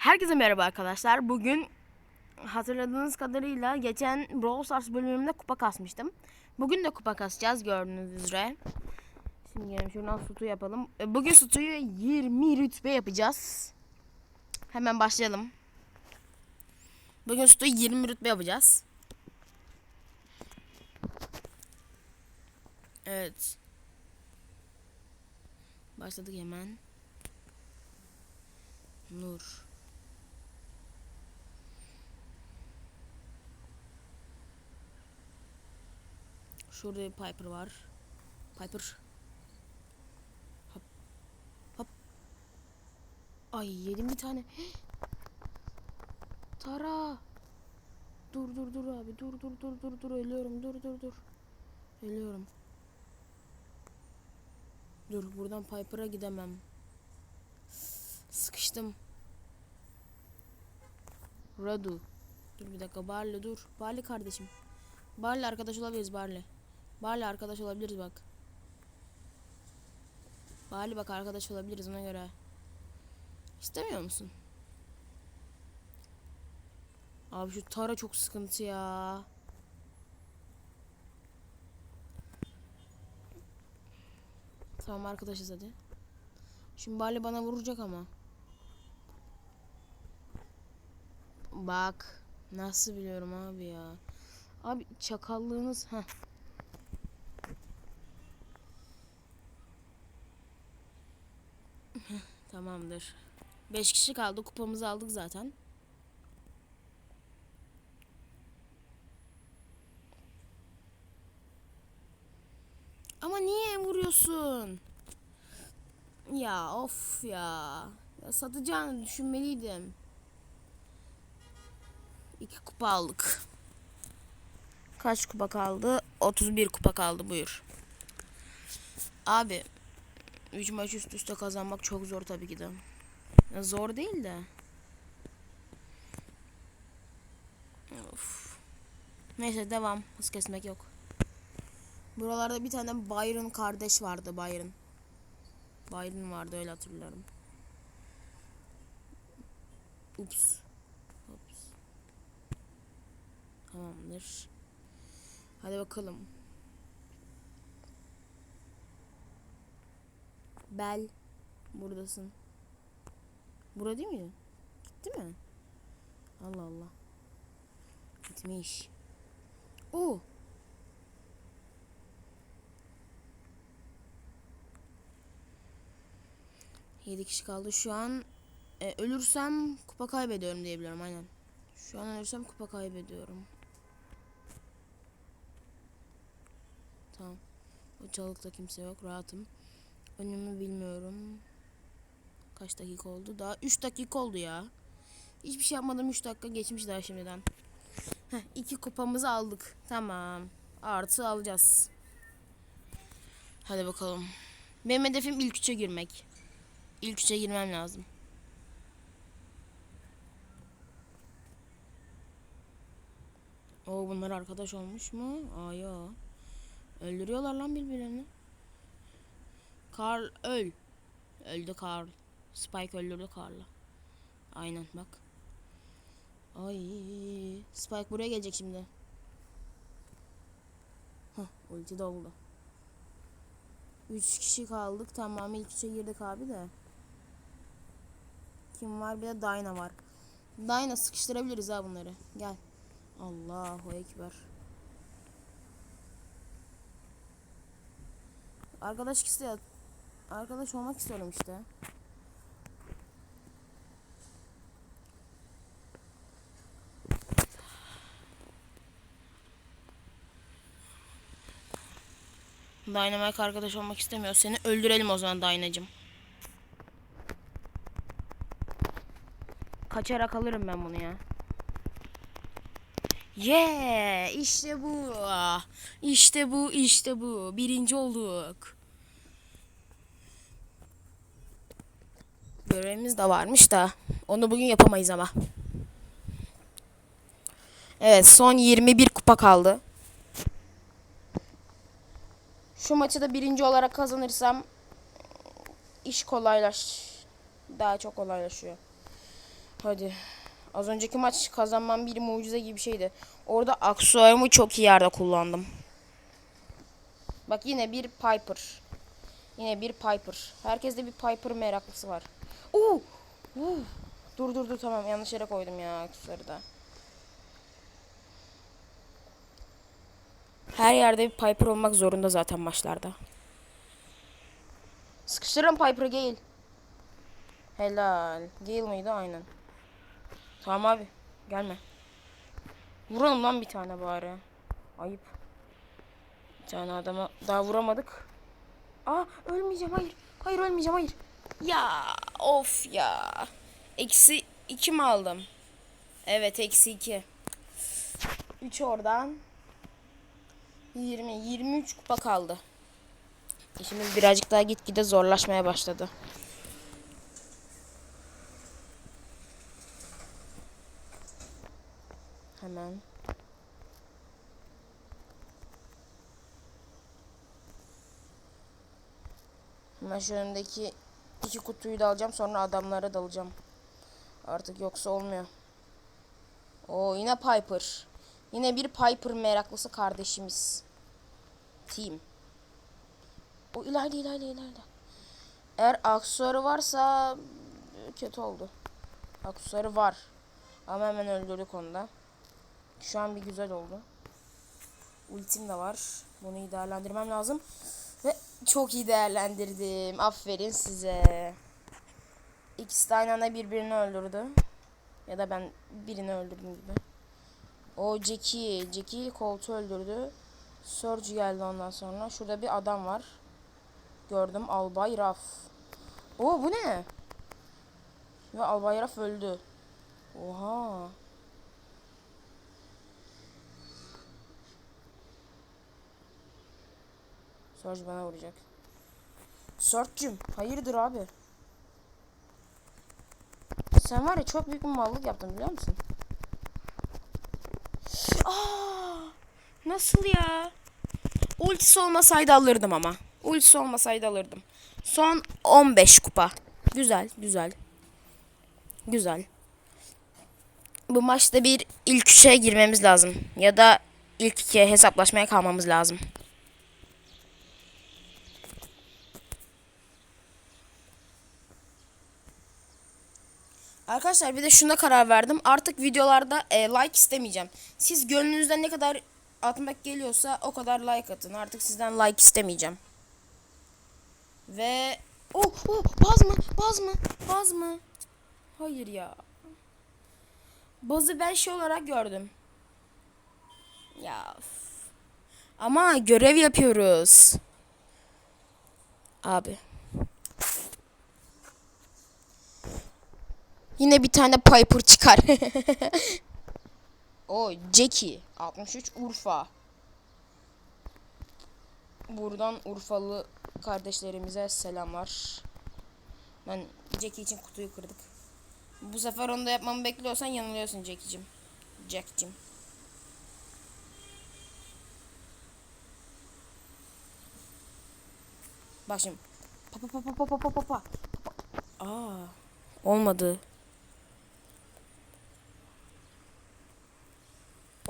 Herkese merhaba arkadaşlar. Bugün hatırladığınız kadarıyla geçen Brawl Stars bölümünde kupa kasmıştım. Bugün de kupa kasacağız gördüğünüz üzere. Şimdi gelin şuradan sütü yapalım. E, Bugün sütüyü 20 rütbe yapacağız. Hemen başlayalım. Bugün sütüyü 20 rütbe yapacağız. Evet. Başladık hemen. Nur. Şurada Piper var. Piper. Hop. Hop. Ay yedim bir tane. Tara. Dur dur dur abi. Dur dur dur dur dur. Ölüyorum. Dur dur dur. Ölüyorum. Dur buradan Piper'a gidemem. Sıkıştım. Radu. Dur bir dakika Barley dur. Barley kardeşim. Barley arkadaş olabiliriz Barley. Barley arkadaş olabiliriz bak. Barley bak arkadaş olabiliriz ona göre. İstemiyor musun? Abi şu Tara çok sıkıntı ya. Tamam arkadaşız hadi. Şimdi Barley bana vuracak ama. Bak. Nasıl biliyorum abi ya. Abi çakallığınız. Heh. Heh, Tamamdır. 5 kişi kaldı. Kupamızı aldık zaten. Ama niye vuruyorsun? Ya of ya. ya satacağını düşünmeliydim. İki kupa aldık. Kaç kupa kaldı? 31 kupa kaldı buyur. Abi 3 maç üst üste kazanmak çok zor tabii ki de. Ya zor değil de. Of. Neyse devam. Hız kesmek yok. Buralarda bir tane Byron kardeş vardı Byron. Byron vardı öyle hatırlıyorum. Ups. Ups. Tamamdır. Hadi bakalım. Bel. Buradasın. Burada değil mi? Gitti mi? Allah Allah. Gitmiş. Oo. Yedi kişi kaldı. Şu an e, ölürsem kupa kaybediyorum diyebiliyorum aynen. Şu an ölürsem kupa kaybediyorum. Tamam. O çalıkta kimse yok. Rahatım. Önümü bilmiyorum. Kaç dakika oldu? Daha 3 dakika oldu ya. Hiçbir şey yapmadım 3 dakika geçmiş daha şimdiden. Heh, iki kupamızı aldık. Tamam. Artı alacağız. Hadi bakalım. Benim hedefim ilk üçe girmek. İlk üçe girmem lazım. Oo bunlar arkadaş olmuş mu? Aa yo. Öldürüyorlar lan birbirlerini. Carl öl. Öldü Carl. Spike öldürdü Carl'ı. Aynen bak. Ay Spike buraya gelecek şimdi. Hah ulti doldu. 3 kişi kaldık. Tamam ilk üçe girdik abi de. Kim var? Bir de Dyna var. Dyna sıkıştırabiliriz ha bunları. Gel. Allahu Ekber. Arkadaş istiyor. Arkadaş olmak istiyorum işte. Dynamite arkadaş olmak istemiyor. Seni öldürelim o zaman Dyna'cım. Kaçarak alırım ben bunu ya. Yeah! İşte bu. İşte bu, işte bu. Birinci olduk. Görevimiz de varmış da. Onu bugün yapamayız ama. Evet son 21 kupa kaldı. Şu maçı da birinci olarak kazanırsam iş kolaylaş. Daha çok kolaylaşıyor. Hadi. Az önceki maç kazanmam bir mucize gibi bir şeydi. Orada aksesuarımı çok iyi yerde kullandım. Bak yine bir Piper. Yine bir Piper. Herkeste bir Piper meraklısı var. Oo! Oo! Dur dur dur tamam yanlış yere koydum ya aksesuarı da. Her yerde bir Piper olmak zorunda zaten maçlarda. Sıkıştırın Piper'ı Gale. Helal. Gale mıydı? Aynen. Tamam abi. Gelme. Vuralım lan bir tane bari. Ayıp. Bir tane adama daha vuramadık. Aa ölmeyeceğim hayır. Hayır ölmeyeceğim hayır. Ya of ya. Eksi iki mi aldım? Evet eksi iki. Üç oradan. 20, 23 kupa kaldı. İşimiz birazcık daha gitgide zorlaşmaya başladı. Hemen. Hemen şu önündeki iki kutuyu da alacağım sonra adamlara dalacağım. Artık yoksa olmuyor. O yine Piper. Yine bir Piper meraklısı kardeşimiz. Team. O ileride ileride ileride. Eğer aksesuarı varsa kötü oldu. Aksesuarı var. Ama hemen öldürdük onu da. Şu an bir güzel oldu. Ultim de var. Bunu iyi değerlendirmem lazım. Ve çok iyi değerlendirdim. Aferin size. İkisi de aynı anda birbirini öldürdü. Ya da ben birini öldürdüm gibi. O Jackie. Jackie Colt'u öldürdü. Surge geldi ondan sonra. Şurada bir adam var. Gördüm. Albay Raf. Oo bu ne? Ve Albay Raf öldü. Oha. Surge bana vuracak. Surge'cüm hayırdır abi? Sen var ya çok büyük bir mallık yaptın biliyor musun? Aa, nasıl ya? Ultisi olmasaydı alırdım ama. Ultisi olmasaydı alırdım. Son 15 kupa. Güzel, güzel. Güzel. Bu maçta bir ilk üçe girmemiz lazım. Ya da ilk ikiye hesaplaşmaya kalmamız lazım. Arkadaşlar bir de şuna karar verdim. Artık videolarda e, like istemeyeceğim. Siz gönlünüzden ne kadar atmak geliyorsa o kadar like atın. Artık sizden like istemeyeceğim. Ve oh oh baz mı? Baz mı? Baz mı? Hayır ya. Bazı ben şey olarak gördüm. Ya. Ama görev yapıyoruz. Abi. Yine bir tane Piper çıkar. o Jackie 63 Urfa. Buradan Urfalı kardeşlerimize selamlar. Ben Jackie için kutuyu kırdık. Bu sefer onu da yapmamı bekliyorsan yanılıyorsun Jackie'cim. Jack'cim. Bak şimdi. Pa pa pa pa pa pa pa pa. Aa, olmadı.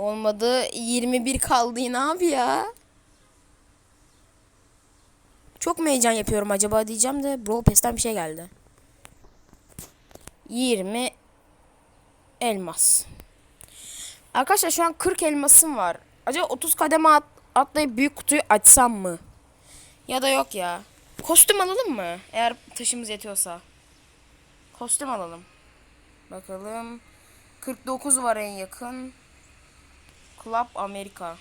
Olmadı. 21 kaldı yine abi ya. Çok mu heyecan yapıyorum acaba diyeceğim de Brawl Pass'ten bir şey geldi. 20 elmas. Arkadaşlar şu an 40 elmasım var. Acaba 30 kademe at, atlayıp büyük kutuyu açsam mı? Ya da yok ya. Kostüm alalım mı? Eğer taşımız yetiyorsa. Kostüm alalım. Bakalım. 49 var en yakın. Club America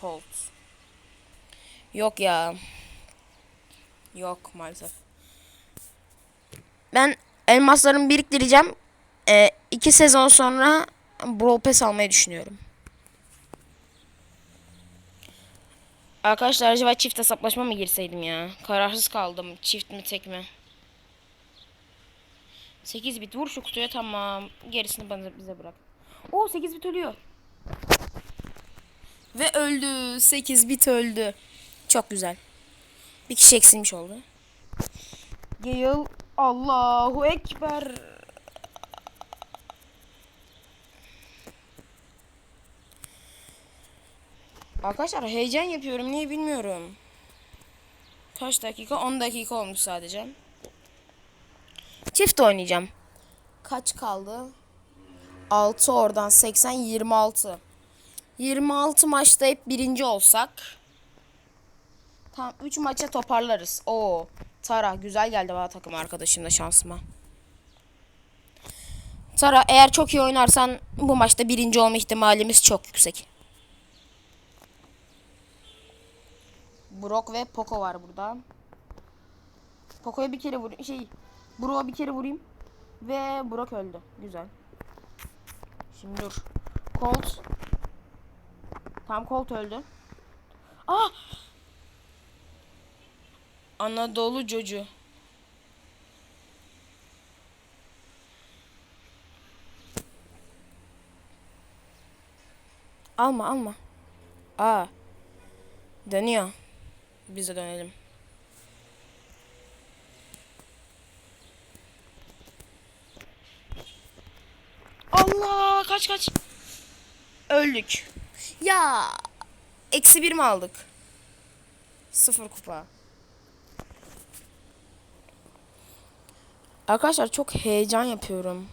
Colt. Yok ya. Yok maalesef. Ben elmaslarımı biriktireceğim. Ee, iki sezon sonra Brawl Pass almayı düşünüyorum. Arkadaşlar acaba çift hesaplaşma mı girseydim ya? Kararsız kaldım. Çift mi tek mi? 8 bit vur şu kutuya tamam. Gerisini bana bize bırak. Oo 8 bit ölüyor. Ve öldü. 8 bit öldü. Çok güzel. Bir kişi eksilmiş oldu. Yayıl Allahu Ekber. Arkadaşlar heyecan yapıyorum niye bilmiyorum. Kaç dakika? 10 dakika olmuş sadece. Çift oynayacağım. Kaç kaldı? 6 oradan 80 26. 26 maçta hep birinci olsak. Tam 3 maça toparlarız. Oo. Tara güzel geldi bana takım arkadaşım da şansıma. Tara eğer çok iyi oynarsan bu maçta birinci olma ihtimalimiz çok yüksek. Brock ve Poco var burada. Poco'ya bir kere vurayım. Şey, Brock'a bir kere vurayım. Ve Brock öldü. Güzel. Şimdi dur. Colt. Tam Colt öldü. Ah! Anadolu Cocu. Alma alma. Aa. Dönüyor. Biz de dönelim. Allah kaç kaç. Öldük. Ya eksi bir mi aldık? Sıfır kupa. Arkadaşlar çok heyecan yapıyorum.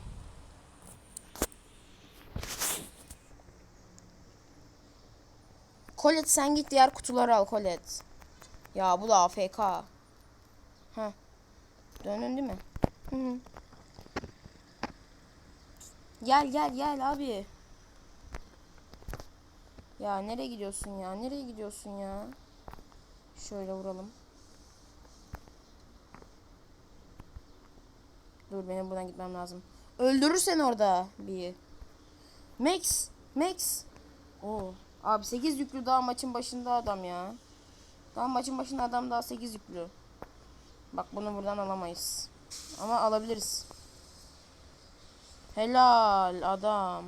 Colette sen git diğer kutuları al Colette. Ya bu da AFK. Heh. Döndün değil mi? Hı hı. Gel gel gel abi. Ya nereye gidiyorsun ya? Nereye gidiyorsun ya? Şöyle vuralım. Dur benim buradan gitmem lazım. Öldürürsen orada bir. Max, Max. Oo. Abi 8 yüklü daha maçın başında adam ya. Daha maçın başında adam daha 8 yüklü. Bak bunu buradan alamayız. Ama alabiliriz. Helal adam.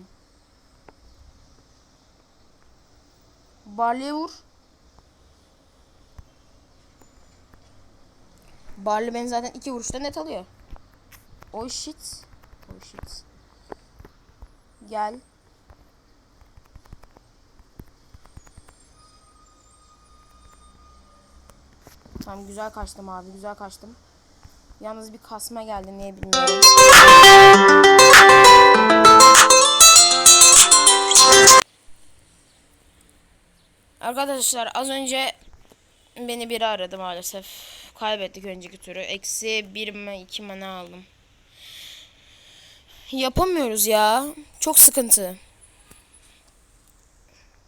Barley'e vur. Barley beni zaten iki vuruşta net alıyor. Oh shit. Oh shit. Gel. Tamam güzel kaçtım abi güzel kaçtım. Yalnız bir kasma geldi niye bilmiyorum. Arkadaşlar az önce beni biri aradı maalesef. Kaybettik önceki türü. Eksi bir mi iki mi ne aldım. Yapamıyoruz ya. Çok sıkıntı.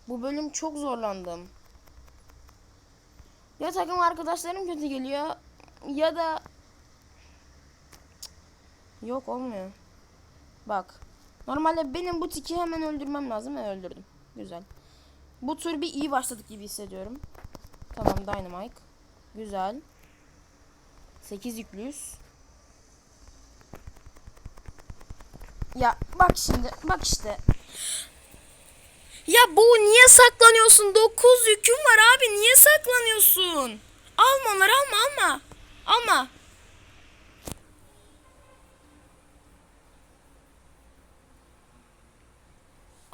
Bu bölüm çok zorlandım. Ya takım arkadaşlarım kötü geliyor ya da yok olmuyor. Bak. Normalde benim bu tiki hemen öldürmem lazım ve öldürdüm. Güzel. Bu tur bir iyi başladık gibi hissediyorum. Tamam Dynamite. Güzel. 8 yüklüyüz. Ya bak şimdi bak işte. Ya bu niye saklanıyorsun? 9 yüküm var abi. Niye saklanıyorsun? Alma onları alma alma. Alma.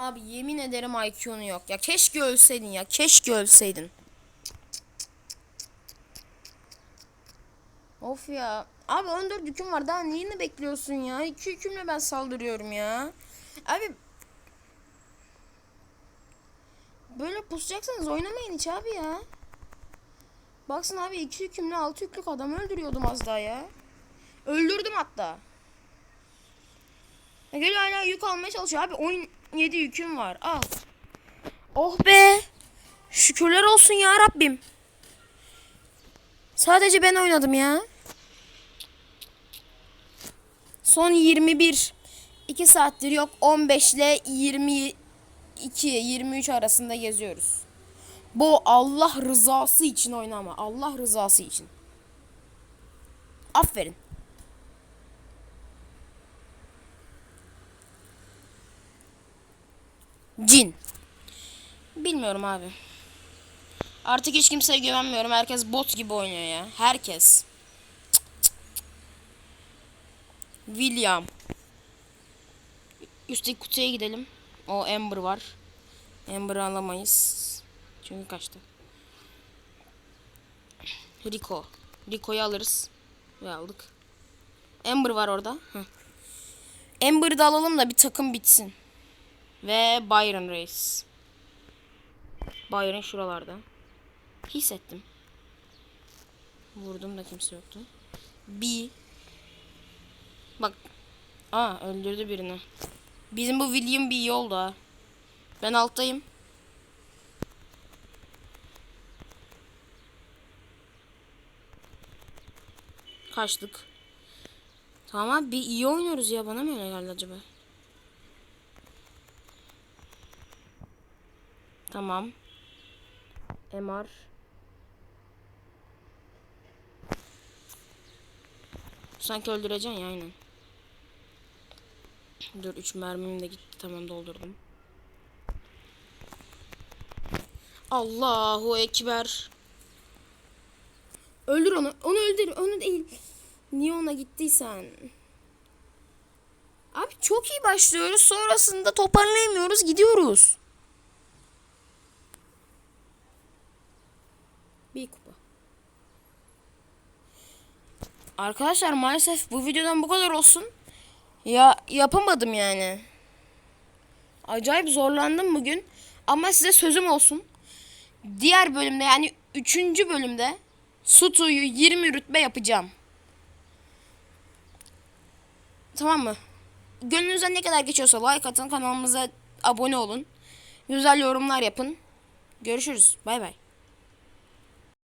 Abi yemin ederim IQ'un yok. Ya keşke ölseydin ya. Keşke ölseydin. Of ya. Abi 14 yüküm var. Daha neyini bekliyorsun ya? 2 yükümle ben saldırıyorum ya. Abi Böyle pusacaksanız oynamayın hiç abi ya. Baksın abi iki yükümlü altı yüklük adam öldürüyordum az daha ya. Öldürdüm hatta. Ya geliyor hala yük almaya çalışıyor abi 17 yüküm var al. Oh be. Şükürler olsun ya Rabbim. Sadece ben oynadım ya. Son 21. 2 saattir yok 15 ile 20 2-23 arasında geziyoruz. Bu Allah rızası için oynama. Allah rızası için. Aferin. Cin. Bilmiyorum abi. Artık hiç kimseye güvenmiyorum. Herkes bot gibi oynuyor ya. Herkes. William. Üstteki kutuya gidelim. O Amber var. Amber'ı alamayız. Çünkü kaçtı. Rico. Rico'yu alırız. Ve aldık. Ember var orada. Heh. Ember'ı da alalım da bir takım bitsin. Ve Byron Reis. Byron şuralarda. Hissettim. Vurdum da kimse yoktu. B. Bak. Aa öldürdü birini. Bizim bu William B iyi oldu. Ben alttayım. Kaçtık. Tamam bir iyi oynuyoruz ya bana mı öyle geldi acaba? Tamam. MR. Sanki öldüreceksin ya aynen. Dur 3 mermim de gitti tamam doldurdum. Allahu Ekber. Öldür onu. Onu öldür. Onu değil. Niye ona gittiysen? Abi çok iyi başlıyoruz. Sonrasında toparlayamıyoruz. Gidiyoruz. Bir kupa. Arkadaşlar maalesef bu videodan bu kadar olsun. Ya yapamadım yani. Acayip zorlandım bugün. Ama size sözüm olsun. Diğer bölümde yani 3. bölümde Sutu'yu 20 rütbe yapacağım. Tamam mı? Gönlünüzden ne kadar geçiyorsa like atın kanalımıza abone olun. Güzel yorumlar yapın. Görüşürüz. Bay bay.